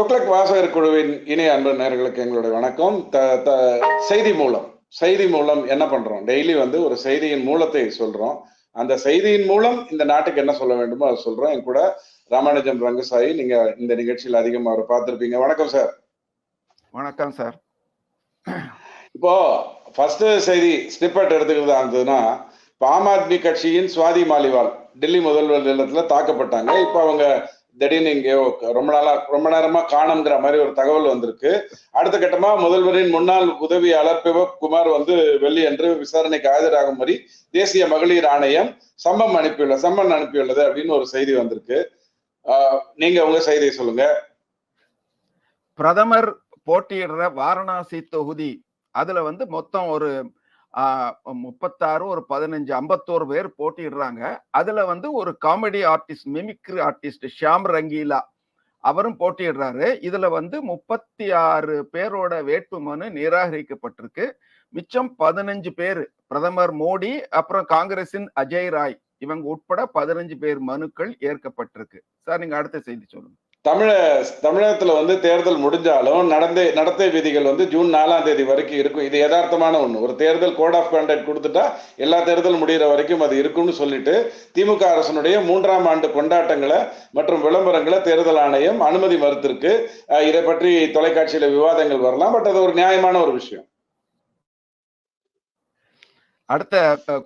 துக்ளக் வாசகர் குழுவின் இணைய அன்பு நேர்களுக்கு எங்களுடைய வணக்கம். த- த- செய்தி மூலம். செய்தி மூலம் என்ன பண்றோம்? டெய்லி வந்து ஒரு செய்தியின் மூலத்தை சொல்றோம். அந்த செய்தியின் மூலம் இந்த நாட்டுக்கு என்ன சொல்ல வேண்டுமோ அதை சொல்றோம். என் கூட ராமானுஜம் ரங்கசாயி நீங்க இந்த நிகழ்ச்சியில் அதிகமா அவர் பார்த்திருப்பீங்க. வணக்கம் சார். வணக்கம் சார். இப்போ ஃபர்ஸ்ட் செய்தி ஸ்னிப்பட் எடுத்துக்கிறதா இருந்ததுன்னா இப்போ ஆம் ஆத்மி கட்சியின் சுவாதி மாலிவால் டெல்லி முதல்வர் இல்லத்துல தாக்கப்பட்டாங்க. இப்போ அவங்க திடீர்னு இங்கே ரொம்ப நாளா ரொம்ப நேரமா காணுங்கிற மாதிரி ஒரு தகவல் வந்திருக்கு. அடுத்த கட்டமா முதல்வரின் முன்னாள் உதவியாளர் பிபப் குமார் வந்து வெள்ளி அன்று விசாரணைக்கு ஆஜராகும்படி தேசிய மகளிர் ஆணையம் சம்மம் அனுப்பியுள்ள சம்மன் அனுப்பியுள்ளது அப்படின்னு ஒரு செய்தி வந்திருக்கு. ஆஹ் நீங்க உங்க செய்தியை சொல்லுங்க. பிரதமர் போட்டியிடுற வாரணாசி தொகுதி அதுல வந்து மொத்தம் ஒரு முப்பத்தாறு ஒரு பதினஞ்சு ஐம்பத்தோரு பேர் போட்டிடுறாங்க அதுல வந்து ஒரு comedy artist mimicry artist Shyam Rangeela அவரும் போட்டியிடுறாரு. இதுல வந்து முப்பத்தி ஆறு பேரோட வேட்புமனு நிராகரிக்கப்பட்டிருக்கு. மிச்சம் பதினஞ்சு பேர் பிரதமர் மோடி அப்புறம் காங்கிரசின் அஜய் ராய் இவங்க உட்பட பதினஞ்சு பேர் மனுக்கள் ஏற்கப்பட்டிருக்கு. சார் நீங்க அடுத்த செய்தி சொல்லுங்க. தமிழ தமிழகத்துல வந்து தேர்தல் முடிஞ்சாலும் நடந்த நடத்தை விதிகள் வந்து ஜூன் நாலாம் தேதி வரைக்கும் இருக்கும். இது யதார்த்தமான ஒண்ணு. ஒரு தேர்தல் கோட் ஆஃப் கண்டக்ட் கொடுத்துட்டா எல்லா தேர்தல் முடிகிற வரைக்கும் அது இருக்கும்னு சொல்லிட்டு திமுக அரசனுடைய மூன்றாம் ஆண்டு கொண்டாட்டங்களை மற்றும் விளம்பரங்களை தேர்தல் ஆணையம் அனுமதி மறுத்திருக்கு. இதை பற்றி தொலைக்காட்சியில விவாதங்கள் வரலாம். பட் அது ஒரு நியாயமான ஒரு விஷயம். அடுத்த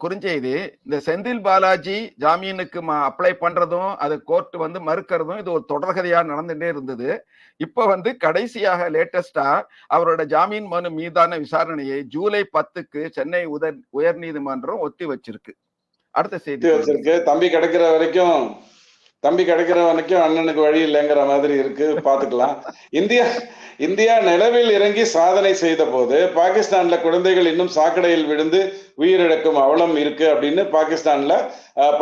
குறுஞ்செய்தி இந்த செந்தில் பாலாஜி ஜாமீனுக்கு அப்ளை பண்றதும் அது கோர்ட் வந்து மறுக்கிறதும் இது ஒரு தொடர்கதையா நடந்துட்டே இருந்தது. இப்ப வந்து கடைசியாக லேட்டஸ்டா அவரோட ஜாமீன் மனு மீதான விசாரணையை ஜூலை பத்துக்கு சென்னை உதர் உயர்நீதிமன்றம் ஒத்தி வச்சிருக்கு. அடுத்த செய்தி தம்பி கிடைக்கிற வரைக்கும் தம்பி கிடைக்கிற வரைக்கும் அண்ணனுக்கு வழி இல்லைங்கிற மாதிரி இருக்கு பாத்துக்கலாம். இந்தியா இந்தியா நிலவில் இறங்கி சாதனை செய்த போது பாகிஸ்தான்ல குழந்தைகள் இன்னும் சாக்கடையில் விழுந்து உயிரிழக்கும் அவலம் இருக்கு அப்படின்னு பாகிஸ்தான்ல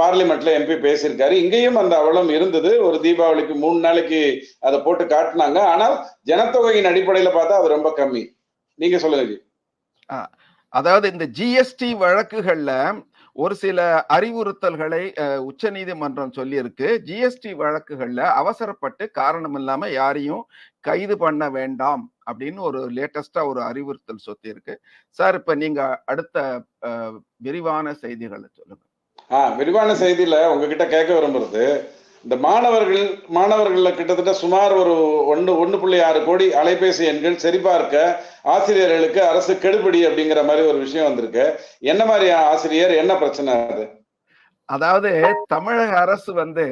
பார்லிமெண்ட்ல எம்பி பேசியிருக்காரு. இங்கேயும் அந்த அவலம் இருந்தது. ஒரு தீபாவளிக்கு மூணு நாளைக்கு அதை போட்டு காட்டினாங்க. ஆனால் ஜனத்தொகையின் அடிப்படையில பார்த்தா அது ரொம்ப கம்மி. நீங்க சொல்லுங்க அதாவது இந்த ஜிஎஸ்டி வழக்குகள்ல ஒரு சில அறிவுறுத்தல்களை உச்ச நீதிமன்றம் சொல்லியிருக்கு. ஜிஎஸ்டி வழக்குகள்ல அவசரப்பட்டு காரணம் இல்லாம யாரையும் கைது பண்ண வேண்டாம் அப்படின்னு ஒரு லேட்டஸ்டா ஒரு அறிவுறுத்தல் சொத்தி இருக்கு சார் இப்ப நீங்க அடுத்த விரிவான செய்திகளை சொல்லுங்க. ஆஹ் விரிவான செய்தியில உங்ககிட்ட கேட்க விரும்புறது இந்த மாணவர்கள் மாணவர்கள்ல கிட்டத்தட்ட சுமார் ஒரு ஒன்று ஒன்று புள்ளி ஆறு கோடி அலைபேசி எண்கள் சரிபார்க்க ஆசிரியர்களுக்கு அரசு கெடுபிடி அப்படிங்கிற மாதிரி ஒரு விஷயம் வந்திருக்கு. என்ன மாதிரி ஆசிரியர்? என்ன பிரச்சனை அது? அதாவது தமிழக அரசு வந்து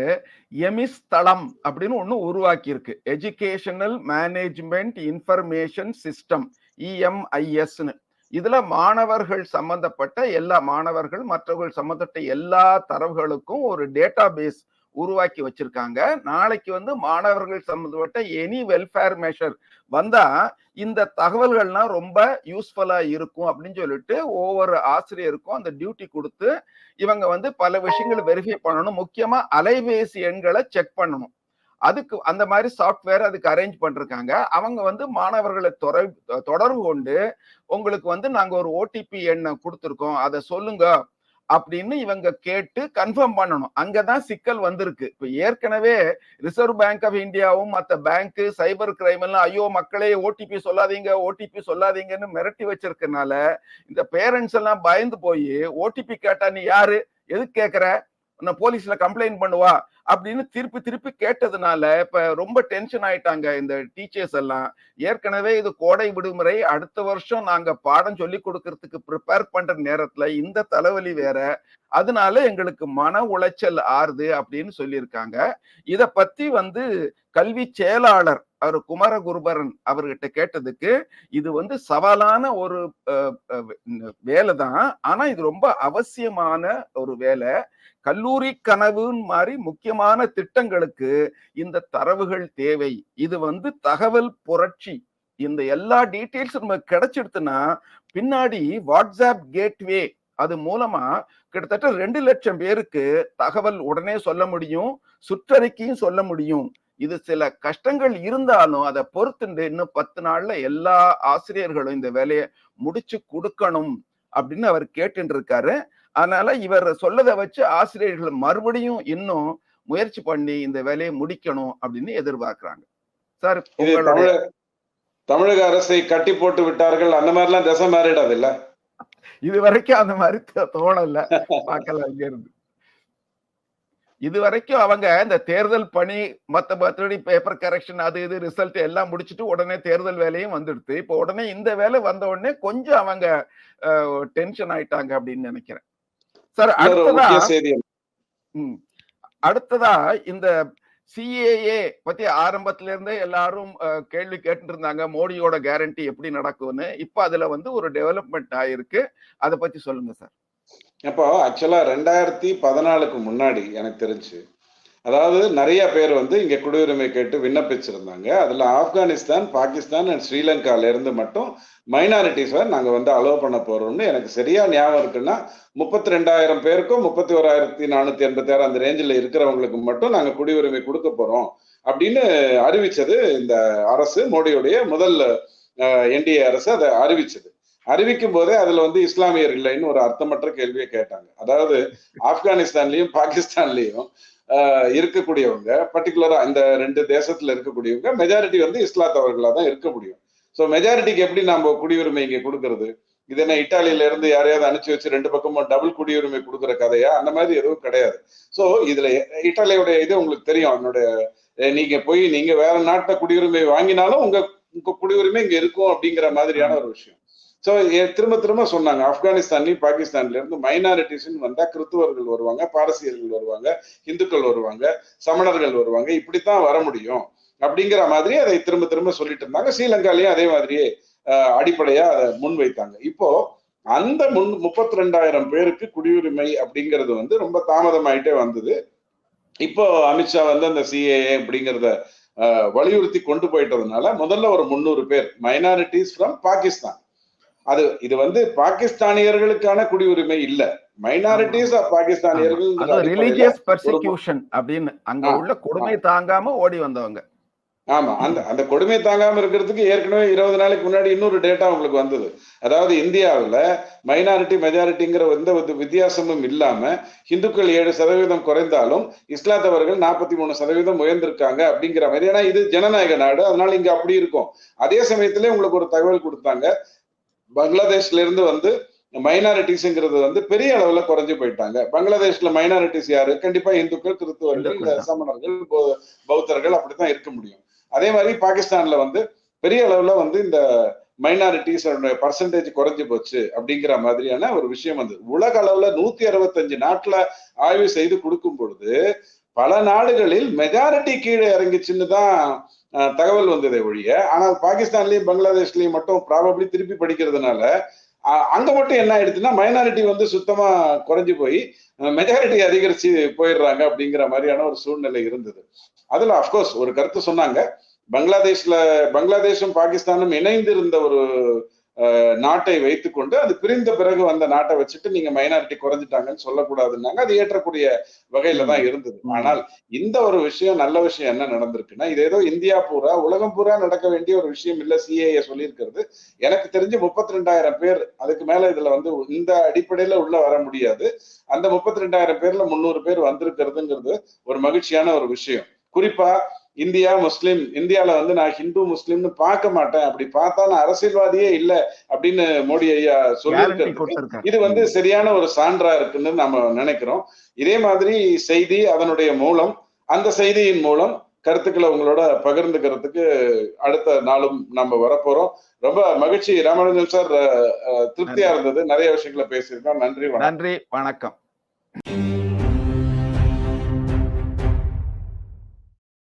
எமிஸ் தளம் அப்படின்னு ஒண்ணு உருவாக்கி இருக்கு எஜுகேஷனல் மேனேஜ்மெண்ட் இன்ஃபர்மேஷன் சிஸ்டம் இஎம்ஐஎஸ்னு இதுல மாணவர்கள் சம்பந்தப்பட்ட எல்லா மாணவர்கள் மற்றவர்கள் சம்பந்தப்பட்ட எல்லா தரவுகளுக்கும் ஒரு டேட்டா பேஸ் உருவாக்கி வச்சிருக்காங்க. நாளைக்கு வந்து மாணவர்கள் சம்பந்தப்பட்ட எனி வெல்ஃபேர் மெஷர் வந்தா இந்த தகவல்கள்லாம் ரொம்ப யூஸ்ஃபுல்லா இருக்கும் அப்படின்னு சொல்லிட்டு ஒவ்வொரு ஆசிரியருக்கும் அந்த டியூட்டி கொடுத்து இவங்க வந்து பல விஷயங்களை வெரிஃபை பண்ணணும். முக்கியமா அலைபேசி எண்களை செக் பண்ணணும். அதுக்கு அந்த மாதிரி சாஃப்ட்வேர் அதுக்கு அரேஞ்ச் பண்ணிருக்காங்க. அவங்க வந்து மாணவர்களை தொடர்பு கொண்டு உங்களுக்கு வந்து நாங்க ஒரு ஓடிபி எண்ணை கொடுத்துருக்கோம். அதை சொல்லுங்க அப்படின்னு இவங்க கேட்டு கன்ஃபார்ம் பண்ணணும். அங்கதான் சிக்கல் வந்திருக்கு. இப்ப ஏற்கனவே ரிசர்வ் பேங்க் ஆஃப் இந்தியாவும் மற்ற பேங்க் சைபர் கிரைம் எல்லாம் ஐயோ மக்களே ஓடிபி சொல்லாதீங்க ஓடிபி சொல்லாதீங்கன்னு மிரட்டி வச்சிருக்கனால இந்த பேரண்ட்ஸ் எல்லாம் பயந்து போய் ஓடிபி கேட்டா நீ யாரு? எதுக்கு கேக்குற? நான் போலீஸ்ல கம்ப்ளைண்ட் பண்ணுவா அப்படின்னு திருப்பி திருப்பி கேட்டதுனால இப்ப ரொம்ப டென்ஷன் ஆயிட்டாங்க இந்த டீச்சர்ஸ் எல்லாம். ஏற்கனவே இது கோடை விடுமுறை அடுத்த வருஷம் நாங்க பாடம் சொல்லி கொடுக்கறதுக்கு ப்ரிப்பேர் பண்ற நேரத்துல இந்த தலைவலி வேற. அதனால எங்களுக்கு மன உளைச்சல் ஆறுது அப்படின்னு சொல்லியிருக்காங்க. இத பத்தி வந்து கல்வி செயலாளர் அவர் குமரகுருபரன் அவர்கிட்ட கேட்டதுக்கு இது வந்து சவாலான ஒரு வேலை தான். ஆனா இது ரொம்ப அவசியமான ஒரு வேலை. கல்லூரி கனவுன்னு மாதிரி முக்கியமான திட்டங்களுக்கு இந்த தரவுகள் தேவை. இது வந்து தகவல் புரட்சி. இந்த எல்லா டீட்டெயில்ஸும் நமக்கு கிடைச்சிடுத்துன்னா பின்னாடி வாட்ஸ்அப் கேட்வே அது மூலமா கிட்டத்தட்ட ரெண்டு லட்சம் பேருக்கு தகவல் உடனே சொல்ல முடியும் சுற்றறிக்கையும் சொல்ல முடியும். இது சில கஷ்டங்கள் இருந்தாலும் அதை பொறுத்துண்டு இன்னும் பத்து நாள்ல எல்லா ஆசிரியர்களும் இந்த வேலையை முடிச்சு கொடுக்கணும் அப்படின்னு அவர் கேட்டு இருக்காரு அதனால இவர் சொல்லதை வச்சு ஆசிரியர்கள் மறுபடியும் இன்னும் முயற்சி பண்ணி இந்த வேலையை முடிக்கணும் அப்படின்னு எதிர்பார்க்கிறாங்க. சார் உங்களுடைய தமிழக அரசை கட்டி போட்டு விட்டார்கள். அந்த மாதிரிலாம் திசை மாறிடாது இல்ல? இது வரைக்கும் அந்த மாதிரி தோணல. பார்க்கலாம் இங்க இருந்து. இது வரைக்கும் அவங்க இந்த தேர்தல் பணி மத்த மற்றபடி பேப்பர் கரெக்ஷன் அது இது ரிசல்ட் எல்லாம் முடிச்சிட்டு உடனே தேர்தல் வேலையும் வந்துடுது இப்போ உடனே இந்த வேலை வந்த உடனே கொஞ்சம் அவங்க டென்ஷன் ஆயிட்டாங்க அப்படின்னு நினைக்கிறேன். சார் அடுத்ததா. அடுத்ததா இந்த சிஏஏ பத்தி ஆரம்பத்துல இருந்தே எல்லாரும் கேள்வி கேட்டு இருந்தாங்க மோடியோட கேரண்டி எப்படி நடக்கும்னு. இப்ப அதுல வந்து ஒரு டெவலப்மெண்ட் ஆயிருக்கு. அதை பத்தி சொல்லுங்க சார். அப்போ ஆக்சுவலாக ரெண்டாயிரத்தி பதினாலுக்கு முன்னாடி எனக்கு தெரிஞ்சு அதாவது நிறைய பேர் வந்து இங்கே குடியுரிமை கேட்டு விண்ணப்பிச்சிருந்தாங்க. அதில் ஆப்கானிஸ்தான் பாகிஸ்தான் அண்ட் ஸ்ரீலங்கால இருந்து மட்டும் மைனாரிட்டிஸை நாங்கள் வந்து அலோவ் பண்ண போகிறோம்னு எனக்கு சரியாக ஞாபகம் இருக்குன்னா முப்பத்தி ரெண்டாயிரம் பேருக்கும் முப்பத்தி ஓராயிரத்தி நானூற்றி எண்பத்தி ஆறு அந்த ரேஞ்சில் இருக்கிறவங்களுக்கு மட்டும் நாங்கள் குடியுரிமை கொடுக்க போகிறோம் அப்படின்னு அறிவிச்சது இந்த அரசு மோடியுடைய முதல் என்டிஏ அரசு அதை அறிவிச்சது. அறிவிக்கும் போதே அதுல வந்து இஸ்லாமியர் இல்லைன்னு ஒரு அர்த்தமற்ற கேள்வியை கேட்டாங்க. அதாவது ஆப்கானிஸ்தான்லயும் பாகிஸ்தான்லயும் இருக்கக்கூடியவங்க பர்டிகுலரா இந்த ரெண்டு தேசத்துல இருக்கக்கூடியவங்க மெஜாரிட்டி வந்து இஸ்லாத்தவர்களா தான் இருக்க முடியும். ஸோ மெஜாரிட்டிக்கு எப்படி நாம குடியுரிமை இங்க கொடுக்கறது? இது என்ன இட்டாலியில இருந்து யாரையாவது அனுப்பிச்சு வச்சு ரெண்டு பக்கமும் டபுள் குடியுரிமை கொடுக்குற கதையா? அந்த மாதிரி எதுவும் கிடையாது. ஸோ இதுல இட்டாலியோடைய இது உங்களுக்கு தெரியும் அஹ் நீங்க போய் நீங்க வேற நாட்டை குடியுரிமை வாங்கினாலும் உங்க உங்க குடியுரிமை இங்க இருக்கும் அப்படிங்கிற மாதிரியான ஒரு விஷயம். ஸோ திரும்ப திரும்ப சொன்னாங்க. ஆப்கானிஸ்தான்லையும் பாகிஸ்தான்ல இருந்து வந்தால் வந்தா வருவாங்க பாரசீகர்கள் வருவாங்க இந்துக்கள் வருவாங்க சமணர்கள் வருவாங்க. இப்படித்தான் வர முடியும். அப்படிங்கிற மாதிரி அதை திரும்ப திரும்ப சொல்லிட்டு இருந்தாங்க. ஸ்ரீலங்காலையும் அதே மாதிரியே அடிப்படையாக அடிப்படையா அதை முன் வைத்தாங்க இப்போ அந்த முன் முப்பத்தி ரெண்டாயிரம் பேருக்கு குடியுரிமை அப்படிங்கிறது வந்து ரொம்ப தாமதமாயிட்டே வந்தது. இப்போ அமித்ஷா வந்து அந்த சிஏஏ அப்படிங்கிறத வலியுறுத்தி கொண்டு போயிட்டதுனால முதல்ல ஒரு முந்நூறு பேர் மைனாரிட்டிஸ் ஃப்ரம் பாகிஸ்தான் அது இது வந்து பாகிஸ்தானியர்களுக்கான குடியுரிமை இல்ல. மைனாரிட்டிஸ் ஆஃப் பாகிஸ்தானியர்கள் ரிலீஜியஸ் பர்சிக்யூஷன் அப்படின்னு அங்க உள்ள கொடுமை தாங்காம ஓடி வந்தவங்க. ஆமா அந்த அந்த கொடுமை தாங்காம இருக்கிறதுக்கு ஏற்கனவே இருபது நாளைக்கு முன்னாடி இன்னொரு டேட்டா உங்களுக்கு வந்தது. அதாவது இந்தியாவுல மைனாரிட்டி மெஜாரிட்டிங்கிற எந்த வித்தியாசமும் இல்லாம இந்துக்கள் ஏழு சதவீதம் குறைந்தாலும் இஸ்லாத்தவர்கள் நாற்பத்தி மூணு சதவீதம் உயர்ந்திருக்காங்க அப்படிங்கிற மாதிரி. ஏன்னா இது ஜனநாயக நாடு அதனால இங்க அப்படி இருக்கும். அதே சமயத்திலே உங்களுக்கு ஒரு தகவல் கொடுத்தாங்க. பங்களாதேஷ்ல இருந்து வந்து மைனாரிட்டிஸ்ங்கிறது வந்து பெரிய அளவுல குறைஞ்சு போயிட்டாங்க. பங்களாதேஷ்ல மைனாரிட்டிஸ் யாரு? கண்டிப்பா இந்துக்கள் கிறிஸ்துவர்கள். சமணர்கள் பௌத்தர்கள் அப்படித்தான் இருக்க முடியும். அதே மாதிரி பாகிஸ்தான்ல வந்து பெரிய அளவுல வந்து இந்த மைனாரிட்டிஸ் பர்சன்டேஜ் குறைஞ்சு போச்சு அப்படிங்கிற மாதிரியான ஒரு விஷயம் வந்து உலக அளவுல நூத்தி அறுபத்தஞ்சு நாட்டுல ஆய்வு செய்து கொடுக்கும் பொழுது பல நாடுகளில் மெஜாரிட்டி கீழே இறங்கிச்சுன்னு தான் தகவல் வந்ததே ஒழிய ஆனால் பாகிஸ்தான்லயும் பங்களாதேஷ்லயும் மட்டும் ப்ராபப்ளி திருப்பி படிக்கிறதுனால அங்க மட்டும் என்ன ஆயிடுச்சுன்னா மைனாரிட்டி வந்து சுத்தமா குறைஞ்சு போய் மெஜாரிட்டி அதிகரிச்சு போயிடுறாங்க அப்படிங்கிற மாதிரியான ஒரு சூழ்நிலை இருந்தது. அதுல அப்கோர்ஸ் ஒரு கருத்து சொன்னாங்க. பங்களாதேஷ்ல பங்களாதேஷும் பாகிஸ்தானும் இணைந்து இருந்த ஒரு நாட்டை வைத்துக்கொண்டு அது பிரிந்த பிறகு வந்த நாட்டை வச்சுட்டு நீங்க மைனாரிட்டி குறைஞ்சிட்டாங்கன்னு சொல்லக்கூடாதுன்னாங்க. அது ஏற்றக்கூடிய வகையில தான் இருந்தது. ஆனால் இந்த ஒரு விஷயம் நல்ல விஷயம் என்ன நடந்திருக்குன்னா இது ஏதோ இந்தியா பூரா உலகம் பூரா நடக்க வேண்டிய ஒரு விஷயம் இல்ல சிஏஏ சொல்லியிருக்கிறது. எனக்கு தெரிஞ்சு முப்பத்தி ரெண்டாயிரம் பேர் அதுக்கு மேல இதுல வந்து இந்த அடிப்படையில உள்ள வர முடியாது. அந்த முப்பத்தி ரெண்டாயிரம் பேர்ல முந்நூறு பேர் வந்திருக்கிறதுங்கிறது ஒரு மகிழ்ச்சியான ஒரு விஷயம். குறிப்பா இந்தியா முஸ்லிம் இந்தியால வந்து நான் ஹிந்து முஸ்லிம்னு பார்க்க மாட்டேன். அப்படி பார்த்தா நான் அரசியல்வாதியே இல்ல அப்படின்னு மோடி ஐயா கொடுத்திருக்காரு. இது வந்து சரியான ஒரு சான்றா இருக்குன்னு நம்ம நினைக்கிறோம். இதே மாதிரி செய்தி அதனுடைய மூலம் அந்த செய்தியின் மூலம் கருத்துக்களை உங்களோட பகிர்ந்துக்கிறதுக்கு அடுத்த நாளும் நம்ம வரப்போறோம். ரொம்ப மகிழ்ச்சி. ராமானுஜன் சார் திருப்தியா இருந்தது. நிறைய விஷயங்களை பேசியிருக்கோம். நன்றி நன்றி வணக்கம்.